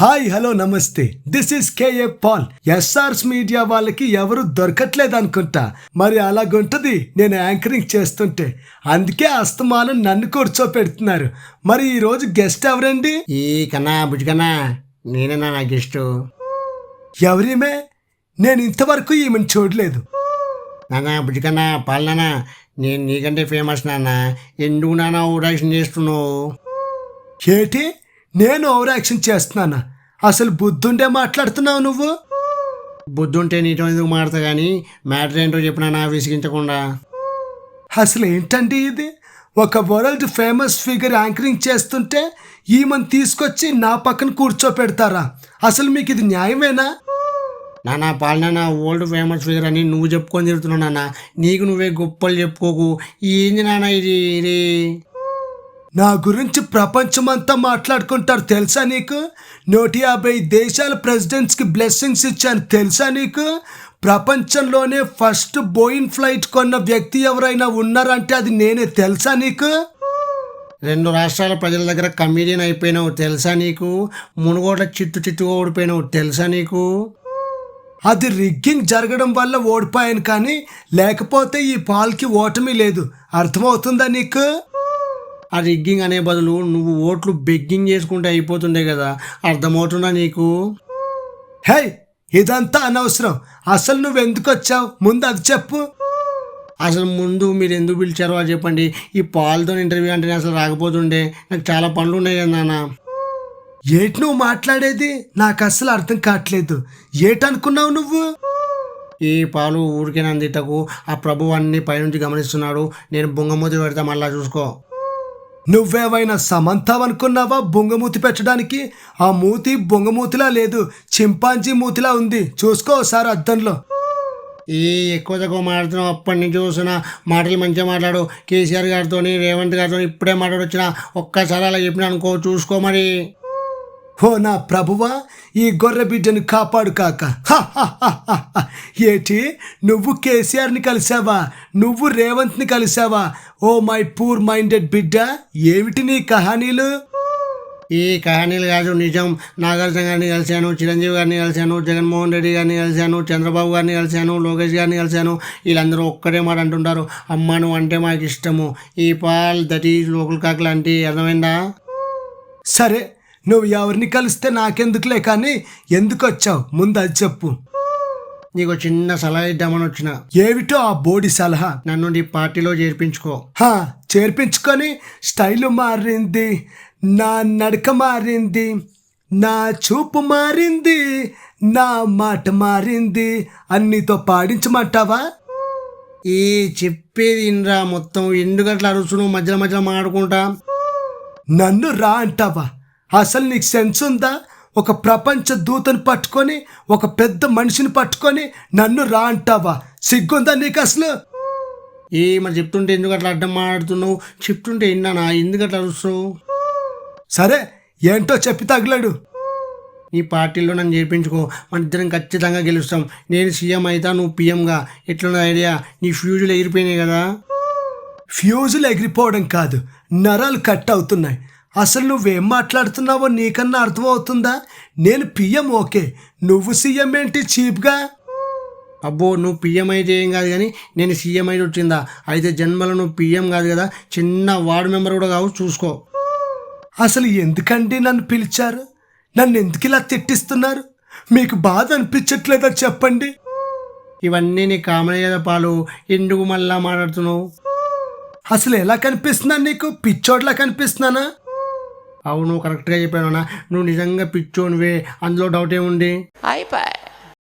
Hi hello namaste. This is KA Paul SRS media వాళ్ళకి ఎవరు దొరకట్లేదు అనుకుంటా. మరి అలాగుంటది నేను యాంకరింగ్ చేస్తుంటే. అందుకే అస్తమానం నన్ను కూర్చోపెడుతున్నారు. మరి ఈ రోజు గెస్ట్ ఎవరండి? ఈ కన్నా బుజ్జికన్నా నేనేనా నా గెస్ట్. ఎవరిమే? నేను ఇంతవరకు ఈమెను చూడలేదు. నాన్న బుజ్జికన్నా పాలనా నేను నీకంటే ఫేమస్ నాన్న. ఎందుకు నాన్న ఊరాక్షన్ చేస్తున్నావు? ఏటి? నేను ఓవర్ యాక్షన్ చేస్తున్నానా? అసలు బుద్ధుండే మాట్లాడుతున్నావు నువ్వు? బుద్ధి ఉంటే నీతో ఎందుకు మాడతా కానీ మ్యాటర్ ఏంటో చెప్పినా విసిగించకుండా. అసలు ఏంటండి ఇది? ఒక వరల్డ్ ఫేమస్ ఫిగర్ యాంకరింగ్ చేస్తుంటే ఈమెను తీసుకొచ్చి నా పక్కన కూర్చోపెడతారా? అసలు మీకు ఇది న్యాయమేనా? నాన్న పాలనా ఓల్డ్ ఫేమస్ ఫిగర్ అని నువ్వు చెప్పుకొని తిరుగుతున్నావు నాన్న నీకు నువ్వే గొప్పలు చెప్పుకోకు. ఏంది నాన్న ఇది ఇది? నా గురించి ప్రపంచమంతా మాట్లాడుకుంటారు తెలుసా నీకు? నూట యాభై దేశాల ప్రెసిడెంట్స్కి బ్లెస్సింగ్స్ ఇచ్చాను తెలుసా నీకు? ప్రపంచంలోనే ఫస్ట్ బోయింగ్ ఫ్లైట్ కొన్న వ్యక్తి ఎవరైనా ఉన్నారంటే అది నేనే తెలుసా నీకు? రెండు రాష్ట్రాల ప్రజల దగ్గర కమీడియన్ అయిపోయినావు తెలుసా నీకు? మునుగోట్ల చిట్టు చిట్టుగా ఓడిపోయినావు తెలుసా నీకు? అది రిగ్గింగ్ జరగడం వల్ల ఓడిపోయాను కానీ లేకపోతే ఈ పాల్కి ఓటమి లేదు. అర్థమవుతుందా నీకు? ఆ రిగ్గింగ్ అనే బదులు నువ్వు ఓట్లు బెగ్గింగ్ చేసుకుంటే అయిపోతుండే కదా. అర్థమవుతుందా నీకు? హే ఇదంతా అనవసరం. అసలు నువ్వు ఎందుకు వచ్చావు ముందు అది చెప్పు. అసలు ముందు మీరు ఎందుకు పిలిచారో అది చెప్పండి. ఈ పాల్తో ఇంటర్వ్యూ అంటే అసలు రాకపోతుండే. నాకు చాలా పనులు ఉన్నాయి కదా నాన్న. ఏటి నువ్వు మాట్లాడేది? నాకు అసలు అర్థం కావట్లేదు. ఏటనుకున్నావు నువ్వు? ఈ పాలు ఊరికే నందిటకు ఆ ప్రభు అన్ని పైనుంచి గమనిస్తున్నాడు. నేను బొంగమూతి పెడతా మళ్ళా చూసుకో. నువ్వేవైనా సమంతావు అనుకున్నావా? బొంగమూతి పెట్టడానికి? ఆ మూతి బొంగమూతిలా లేదు. చింపాంజీ మూతిలా ఉంది. చూసుకో సార్ అద్దంలో. ఈ ఎక్కువ తక్కువ మాట్లాడుతున్నావు? అప్పటి నుంచి చూసిన మాటలు మంచిగా మాట్లాడు. కేసీఆర్ గారితో రేవంత్ గారితో ఇప్పుడే మాట్లాడొచ్చిన ఒక్కసారి అలా చెప్పిన అనుకో. చూసుకో మరి. ఓ నా ప్రభువా ఈ గొర్రె బిడ్డను కాపాడు కాక. ఏటి నువ్వు కేసీఆర్ని కలిసావా? నువ్వు రేవంత్ని కలిసావా? ఓ మై పూర్ మైండెడ్ బిడ్డ ఏమిటి నీ కహానీలు? ఈ కహానీలు కాదు నిజం. నాగార్జున గారిని కలిశాను చిరంజీవి గారిని కలిశాను జగన్మోహన్ రెడ్డి గారిని కలిశాను చంద్రబాబు గారిని కలిశాను లోకేష్ గారిని కలిశాను. వీళ్ళందరూ ఒక్కటే మాట అంటుంటారు. అమ్మ నువ్వు అంటే మాకు ఇష్టము. ఈ Paul that is local cock లాంటి అర్థమైందా? సరే నువ్వు ఎవరిని కలిస్తే నాకెందుకులే కానీ ఎందుకు వచ్చావు? ముందు అది చెప్పు. నీకు చిన్న సలహా ఇద్దామని వచ్చిన. ఏమిటో ఆ బోడి సలహా? నన్ను నీ పార్టీలో చేర్పించుకో. హా చేర్పించుకొని స్టైలు మారింది నా నడక మారింది నా చూపు మారింది నా మాట మారింది. అన్నితో పాడించమంటావా? ఈ చెప్పేది ఇన్రా మొత్తం. ఎందుకు అట్లా అరుస్తున్నావు? మధ్యలో మధ్యలో మాడుకుంటా నన్ను రా అంటావా? అసలు నీకు సెన్స్ ఉందా? ఒక ప్రపంచ దూతను పట్టుకొని ఒక పెద్ద మనిషిని పట్టుకొని నన్ను రా అంటావా? సిగ్గుందా నీకు అసలు? ఏ మరి చెప్తుంటే ఎందుకు అట్లా అడ్డం మాట్లాడుతున్నావు? చెప్తుంటే విన్నానా? ఎందుకు అట్లా అరుస్తావు సరే ఏంటో చెప్పి తగిలాడు. నీ పార్టీలో నన్ను చేర్పించుకో. మన ఇద్దరం ఖచ్చితంగా గెలుస్తాం. నేను సీఎం అవుతా నువ్వు పీఎంగా. ఎట్లున్న ఐడియా నీ ఫ్యూజులు ఎగిరిపోయినాయి కదా. ఫ్యూజులు ఎగిరిపోవడం కాదు నరాలు కట్ అవుతున్నాయి. అసలు నువ్వేం మాట్లాడుతున్నావో నీకన్నా అర్థమవుతుందా? నేను పిఎం ఓకే. నువ్వు సీఎం ఏంటి చీప్గా అబ్బో నువ్వు పిఎం అయితే ఏం కాదు కానీ నేను సీఎం అయితే వచ్చిందా? అయితే జన్మలో నువ్వు పీఎం కాదు కదా? చిన్న వార్డు మెంబర్ కూడా కావు చూసుకో. అసలు ఎందుకండి నన్ను పిలిచారు? నన్ను ఎందుకు ఇలా తిట్టిస్తున్నారు? మీకు బాధ అనిపించట్లేదా చెప్పండి? ఇవన్నీ నీ కామన్ పాలు. ఎందుకు మళ్ళా మాట్లాడుతున్నావు? అసలు ఎలా కనిపిస్తున్నాను నీకు? పిచ్చోట్లా కనిపిస్తున్నానా? అవును కరెక్ట్గా చెప్పాను నువ్వు నిజంగా పిచ్చోనివే. అందులో డౌట్ ఏముంది? అయిపోయి.